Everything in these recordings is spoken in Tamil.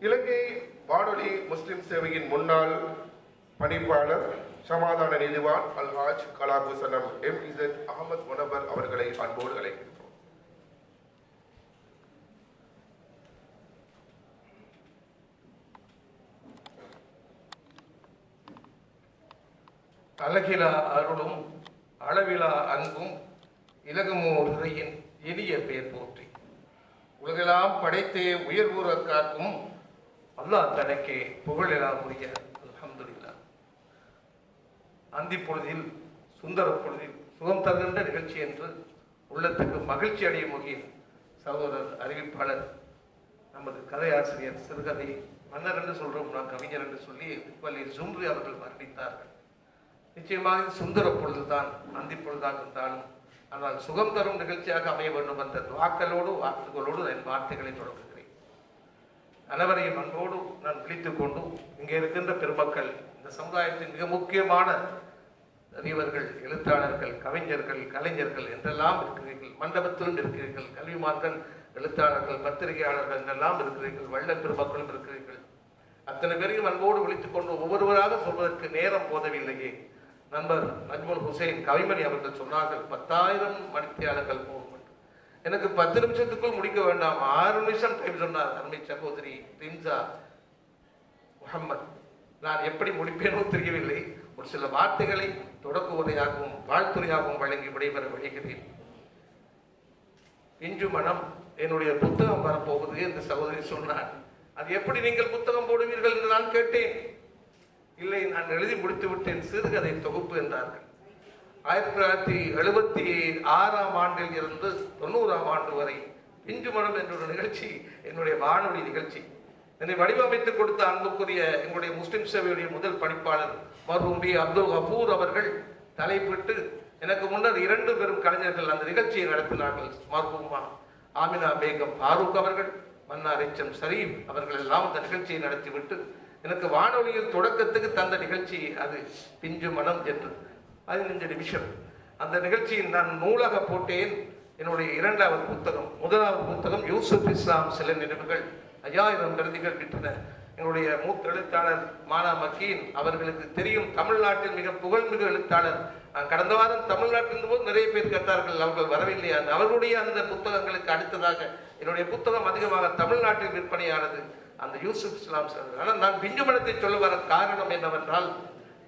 இலங்கை வானொலி முஸ்லிம் சேவையின் முன்னாள் பணிப்பாளர் சமாதான நீதிவான் அல்ஹாஜ் கலாபூசனம் எம் இசத் அகமது முனவர் அவர்களை அன்போடு அழைக்கின்றோம். அழகிலா அருளும் அளவிலா அன்பும் இலகுமோர் இறையின் இனிய பெயர் போற்றி. உலகெல்லாம் படைத்தே உயர்வுற காக்கும் அல்லாஹ் தனக்கே புகழெல்லாம் உரிய அல்ஹம்துலில்லாஹ். அந்தி பொழுதில் சுந்தர பொழுதில் சுகம் தருகின்ற நிகழ்ச்சி என்று உள்ளத்துக்கு மகிழ்ச்சி அடையும் வகையில் சகோதரர் அறிவிப்பாளர் நமது கதையாசிரியர் சிறுகதை மன்னர் என்று சொல்றோம். நான் கவிஞர் என்று சொல்லி வள்ளி ஜும்ரி அவர்கள் மரணித்தார்கள். நிச்சயமாக சுந்தர பொழுதுதான் அந்தி பொழுதாக இருந்தாலும் ஆனால் சுகம் தரும் நிகழ்ச்சியாக அமைய வேண்டும் என்ற வாக்களோடு வார்த்தைகளோடு என் வார்த்தைகளை தொடங்குகிறேன். அனைவரையும் அன்போடு நான் விழித்துக் கொண்டு இங்கே இருக்கின்ற பெருமக்கள் இந்த சமுதாயத்தின் மிக முக்கியமான அறிவர்கள் எழுத்தாளர்கள் கவிஞர்கள் கலைஞர்கள் என்றெல்லாம் இருக்கிறீர்கள் மண்டபத்திலும் இருக்கிறீர்கள் கல்விமான்கள் எழுத்தாளர்கள் பத்திரிகையாளர்கள் என்றெல்லாம் இருக்கிறீர்கள் வள்ள பெருமக்களும் இருக்கிறீர்கள். அத்தனை பேரையும் அன்போடு விழித்துக் கொண்டு ஒவ்வொருவராக சொல்வதற்கு நேரம் போதவில்லையே. நண்பர் நஜ்முல் ஹுசைன் கவிமணி அவர்கள் சொன்னார்கள் பத்தாயிரம் மணித்தியாளர்கள் எனக்கு பத்து நிமிஷத்துக்குள் முடிக்க வேண்டாம். ஆறு நிமிஷம் டைம் சொன்னார் அருமை சகோதரி ரின்சா முகம்மது நான் எப்படி முடிப்பேனோ தெரியவில்லை. ஒரு சில வார்த்தைகளை தொடக்க உரையாகவும் வாழ்த்துரையாகவும் வழங்கி விடைபெற விழைகிறேன். இன்று மனம் என்னுடைய புத்தகம் வரப்போகுது என்று சகோதரி சொன்னார். அது எப்படி நீங்கள் புத்தகம் போடுவீர்கள் என்று நான் கேட்டேன். இல்லை நான் எழுதி முடித்து விட்டேன் சிறுகதை தொகுப்பு என்றார்கள். ஆயிரத்தி தொள்ளாயிரத்தி எழுபத்தி ஆறாம் ஆண்டில் இருந்து தொண்ணூறாம் ஆண்டு வரை பிஞ்சு மனம் என்ற ஒரு நிகழ்ச்சி என்னுடைய வானொலி நிகழ்ச்சி. என்னை வடிவமைத்து கொடுத்த அன்புக்குரிய எங்களுடைய முஸ்லிம் சேவையுடைய முதல் பணிப்பாளர் மர்ஹூம் பி அப்துல் கபூர் அவர்கள் தலைப்பிட்டு எனக்கு முன்னர் இரண்டு பெரும் கலைஞர்கள் அந்த நிகழ்ச்சியை நடத்தினார்கள். மர்ஹூமா ஆமினா பேகம் ஃபாரூக் அவர்கள் மன்னார் எச்சம் சரீப் அவர்கள் எல்லாம் அந்த நிகழ்ச்சியை நடத்திவிட்டு எனக்கு வானொலியில் தொடக்கத்துக்கு தந்த நிகழ்ச்சி அது பிஞ்சு மனம் என்று. பதினஞ்சு நிமிஷம் அந்த நிகழ்ச்சியில் நான் நூலாக போட்டேன். என்னுடைய இரண்டாவது புத்தகம் முதலாவது புத்தகம் யூசுப் இஸ்லாம் சில நினைவுகள் ஐயாயிரம் பிரதிகள் விட்டன எங்களுடைய மூத்த எழுத்தாளர் மானா மக்கீன் அவர்களுக்கு தெரியும் தமிழ்நாட்டில் மிக புகழ்மிகு எழுத்தாளர். கடந்த வாரம் தமிழ்நாட்டில் இருந்தபோது நிறைய பேர் கேட்டார்கள் அவர்கள் வரவில்லை அவர்களுடைய அந்த புத்தகங்களுக்கு அடுத்ததாக என்னுடைய புத்தகம் அதிகமாக தமிழ்நாட்டில் விற்பனையானது. அந்த யூசுப் இஸ்லாம் சார். ஆனால் நான் பிஞ்சு மனத்தை சொல்ல வர காரணம் என்னவென்றால்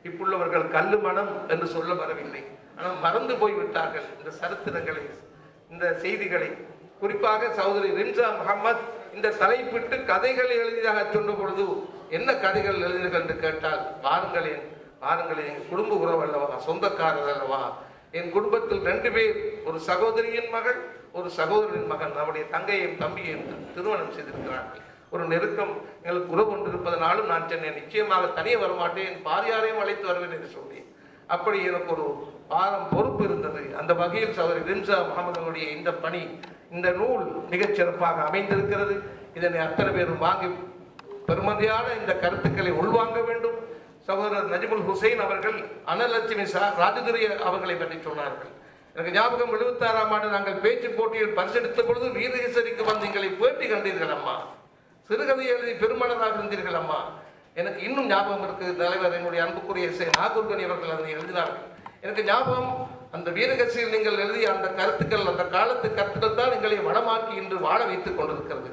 இப்புள்ளவர்கள் கல்லு மனம் என்று சொல்ல வரவில்லை. ஆனால் மறந்து போய்விட்டார்கள் இந்த சரித்திரங்களை இந்த செய்திகளை. குறிப்பாக சகோதரி ரின்சா முகமது இந்த தலைப்பிட்டு கதைகள் எழுதியதாக சொன்ன பொழுது என்ன கதைகள் எழுதினீர்கள் என்று கேட்டால் வாருங்களேன் வாருங்களேன் என் குடும்ப உறவு அல்லவா? சொந்தக்காரர் அல்லவா? என் குடும்பத்தில் ரெண்டு பேர் ஒரு சகோதரியின் மகள் ஒரு சகோதரின் மகன். நம்முடைய தங்கையும் தம்பியையும் திருமணம் செய்திருக்கிறார்கள். ஒரு நெருக்கம் எங்களுக்கு உறவு கொண்டு இருப்பதனாலும் நான் சென்னை நிச்சயமாக தனியே வரமாட்டேன் என் பாரியாரையும் அழைத்து வருவேன் என்று சொன்னேன். அப்படி எனக்கு ஒரு பாரம் பொறுப்பு இருந்தது. அந்த வகையில் சகோதரி ரின்சா முகமதனுடைய இந்த பணி இந்த நூல் மிகச் சிறப்பாக அமைந்திருக்கிறது. இதனை அத்தனை பேரும் வாங்கி பெருமதியான இந்த கருத்துக்களை உள்வாங்க வேண்டும். சகோதரர் நஜிமுல் ஹுசைன் அவர்கள் அனலட்சுமி சா ராஜதுரை அவர்களை பற்றி சொன்னார்கள். எனக்கு ஞாபகம் எழுபத்தாறாம் ஆண்டு நாங்கள் பேச்சு போட்டியில் பரிசெடுத்த பொழுது வீரகேசரிக்கு வந்து எங்களை பேட்டி கண்டீர்கள் அம்மா. சிறுகதை எழுதி பெருமளவாக இருந்தீர்கள் அம்மா. எனக்கு இன்னும் ஞாபகம் இருக்கு. தலைவர் என்னுடைய அன்புக்குரிய இசை நாகூர்கனி அவர்கள் அதனை எழுதினார்கள். எனக்கு ஞாபகம் அந்த வீரகசியில் நீங்கள் எழுதிய அந்த கருத்துக்கள் அந்த காலத்து கருத்துக்கள் தான் எங்களை வளமாக்கி இன்று வாழ வைத்துக் கொண்டிருக்கிறது.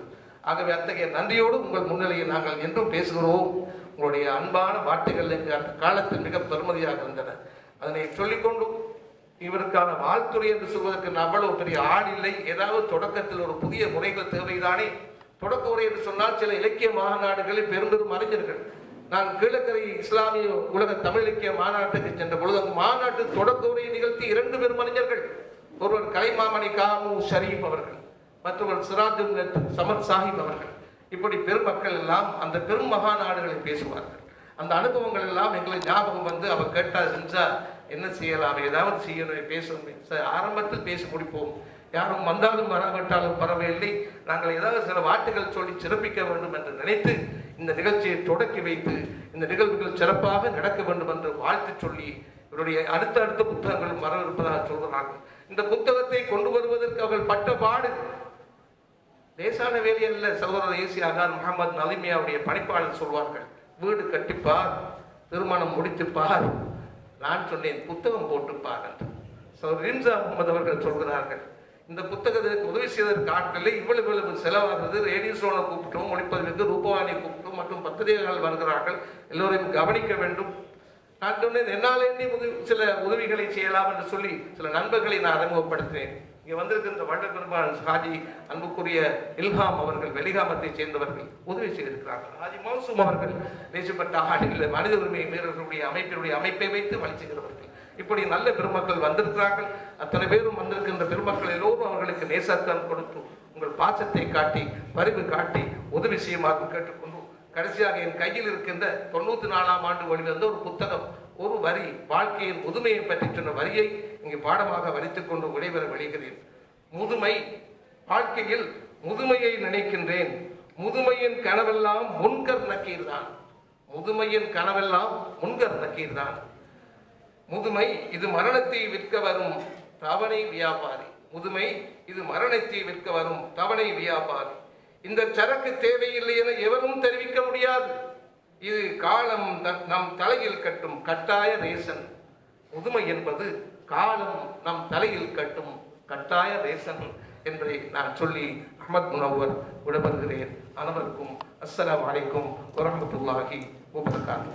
ஆகவே அத்தகைய நன்றியோடு உங்கள் முன்னிலையில் நாங்கள் என்றும் பேசுகிறோம். உங்களுடைய அன்பான வார்த்தைகள் எங்கள் அந்த காலத்தில் மிக பெருமதியாக இருந்தன. அதனை சொல்லிக்கொண்டும் இவருக்கான வாழ்த்துறை என்று சொல்வதற்கு நான் அவ்வளவு பெரிய ஆள் இல்லை. ஏதாவது தொடக்கத்தில் ஒரு புதிய முறைகள் தேவைதானே? தொடக்க உரை என்று சொன்னால் சில இலக்கிய மாநாடுகளில் பெரும்பெரும் அறிஞர்கள் நான் கீழக்கரை இஸ்லாமிய உலக தமிழ் இலக்கிய மாநாட்டுக்கு சென்ற பொழுது அந்த மாநாட்டு தொடக்க உரையை நிகழ்த்தி இரண்டு பெரும் அறிஞர்கள் ஒருவர் கலைமாமணி காமு ஷரீப் அவர்கள் மற்றவர் சிராஜுல் சமத் சாஹிப் அவர்கள். இப்படி பெருமக்கள் எல்லாம் அந்த பெரும் மகாநாடுகளை பேசுவார்கள். அந்த அனுபவங்கள் எல்லாம் எங்களை ஞாபகம் வந்து அவ கேட்டா செஞ்சா என்ன செய்யலாம்? ஏதாவது செய்யணும் பேசணும். சார் ஆரம்பத்தில் பேசி முடிப்போம். யாரும் வந்தாலும் வராவிட்டாலும் பரவாயில்லை. நாங்கள் ஏதாவது சில வாட்டுகள் சொல்லி சிறப்பிக்க வேண்டும் என்று நினைத்து இந்த நிகழ்ச்சியை தொடக்கி வைத்து இந்த நிகழ்வுகள் சிறப்பாக நடக்க வேண்டும் என்று வாழ்த்து சொல்லி இவருடைய அடுத்த அடுத்த புத்தகங்கள் வரவிருப்பதாக சொல்கிறார்கள். இந்த புத்தகத்தை கொண்டு வருவதற்கு அவர்கள் பட்ட பாடு லேசான வேலை அல்ல. சகோதரர் ஏசி அகான் முகமது நலிமியாவுடைய பணிப்பாளர் சொல்வார்கள் வீடு கட்டிப்பார் திருமணம் முடித்துப்பார் நான் சொன்னேன் புத்தகம் போட்டுப்பார் என்று. சகோதரர் ரிம்சா முகமது அவர்கள் சொல்கிறார்கள் இந்த புத்தகத்திற்கு உதவி செய்வதற்கு ஆட்களில் இவ்வளவு இவ்வளவு செலவாகிறது. ரேடியோ சோனை கூப்பிட்டோம் ஒளிப்பதிவுக்கு ரூபவாணியை கூப்பிட்டோம் மற்றும் பத்திரிகைகள் வருகிறார்கள். எல்லோரையும் கவனிக்க வேண்டும். நான் சொன்னேன் என்னால் உதவி சில உதவிகளை செய்யலாம் என்று சொல்லி சில நண்பர்களை நான் அறிமுகப்படுத்தினேன். இங்கே வந்திருக்கின்ற வட்ட பெருமாள் ஹாஜி அன்புக்குரிய இல்ஹாம் அவர்கள் வெளிகாமத்தை சேர்ந்தவர்கள் உதவி செய்திருக்கிறார்கள். ஹாஜி மௌசூம் அவர்கள் நேசப்பட்ட ஆடியில் மனித உரிமை மீறர்களுடைய அமைப்பினுடைய அமைப்பை வைத்து வழி செய்கிறவர்கள் இப்படி நல்ல பெருமக்கள் வந்திருக்கிறார்கள். அத்தனை பேரும் வந்திருக்கின்ற பெருமக்கள் எல்லோரும் அவர்களுக்கு நேசத்தான் கொடுத்து உங்கள் பாசத்தை காட்டி பரிவு காட்டி உதவி செய்யுமாறு கேட்டுக்கொண்டு கடைசியாக என் கையில் இருக்கின்ற தொண்ணூத்தி நாலாம் ஆண்டு வழியிலிருந்த ஒரு புத்தகம் ஒரு வரி வாழ்க்கையின் முதுமையை பற்றி சொன்ன வரியை இங்கு பாடமாக வலித்துக்கொண்டு விடைபெற விளைகிறேன் முதுமை வாழ்க்கையில் முதுமையை நினைக்கின்றேன். முதுமையின் கனவெல்லாம் முன்கர் நக்கீர் தான் முதுமையின் கனவெல்லாம் முன்கர் நக்கீர் தான் முதுமை இது மரணத்தை விற்க வரும் தவணை வியாபாரி. முதுமை இது மரணத்தை விற்க வரும் தவணை வியாபாரி. இந்த சரக்கு தேவையில்லை என எவரும் தெரிவிக்க முடியாது. இது காலம் நம் தலையில் கட்டும் கட்டாய ரேசன் முதுமை என்பது காலம் நம் தலையில் கட்டும் கட்டாய ரேசன் என்பதை நான் சொல்லி அஹமத் முனவர் விடப்படுகிறேன். அனைவருக்கும் அஸ்ஸலாமு அலைக்கும் வரமத்துல்லாஹி வபரகாத்துஹு